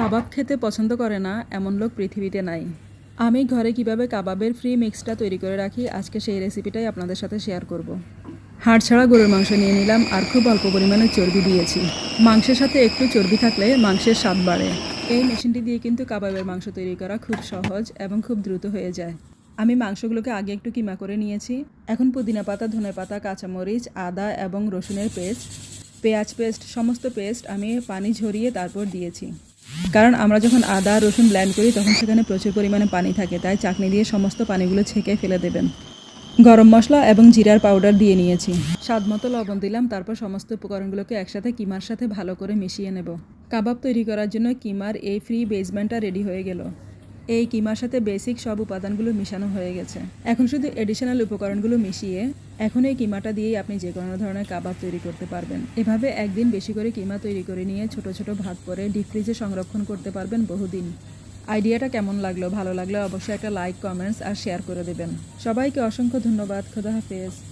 কাবাব খেতে পছন্দ করে না, এমন লোক পৃথিবীতে নাই। আমি ঘরে কীভাবে কাবাবের ফ্রি মিক্সটা তৈরি করে রাখি, আজকে সেই রেসিপিটাই আপনাদের সাথে শেয়ার করব। হাড় ছাড়া গরুর মাংস নিয়ে নিলাম আর খুব অল্প পরিমাণে চর্বি দিয়েছি। মাংসের সাথে একটু চর্বি থাকলে মাংসের স্বাদ বাড়ে। এই মেশিনটি দিয়ে কিন্তু কাবাবের মাংস তৈরি করা খুব সহজ এবং খুব দ্রুত হয়ে যায়। আমি মাংসগুলোকে আগে একটু কিমা করে নিয়েছি। এখন পুদিনা পাতা, ধনে পাতা, কাঁচামরিচ, আদা এবং রসুনের পেস্ট, পেঁয়াজ পেস্ট, সমস্ত পেস্ট আমি পানি ঝরিয়ে তারপর দিয়েছি। কারণ আমরা যখন আদা, রসুন ব্ল্যান্ড করি, তখন সেখানে প্রচুর পরিমাণে পানি থাকে। তাই চাকনি দিয়ে সমস্ত পানিগুলো ছেঁকে ফেলে দেবেন। গরম মশলা এবং জিরার পাউডার দিয়ে নিয়েছি। স্বাদ মতো লবণ দিলাম, তারপর সমস্ত উপকরণগুলোকে একসাথে কিমার সাথে ভালো করে মিশিয়ে নেব। কাবাব তৈরি করার জন্য কিমার এই ফ্রি বেজমেন্টটা রেডি হয়ে গেল। এই কিমার সাথে বেসিক সব উপাদানগুলো মিশানো হয়ে গেছে। এখন শুধু এডিশনাল উপকরণগুলো মিশিয়ে এখন এই কিমাটা দিয়েই আপনি যে কোনো ধরনের কাবাব তৈরি করতে পারবেন। এভাবে একদিন বেশি করে কিমা তৈরি করে নিয়ে ছোট ছোট ভাগ করে ডিপ ফ্রিজে সংরক্ষণ করতে পারবেন বহুদিন। আইডিয়াটা কেমন লাগল, ভালো লাগলে অবশ্যই একটা লাইক কমেন্টস আর শেয়ার করে দেবেন। সবাইকে অসংখ্য ধন্যবাদ, খোদা হাফেজ।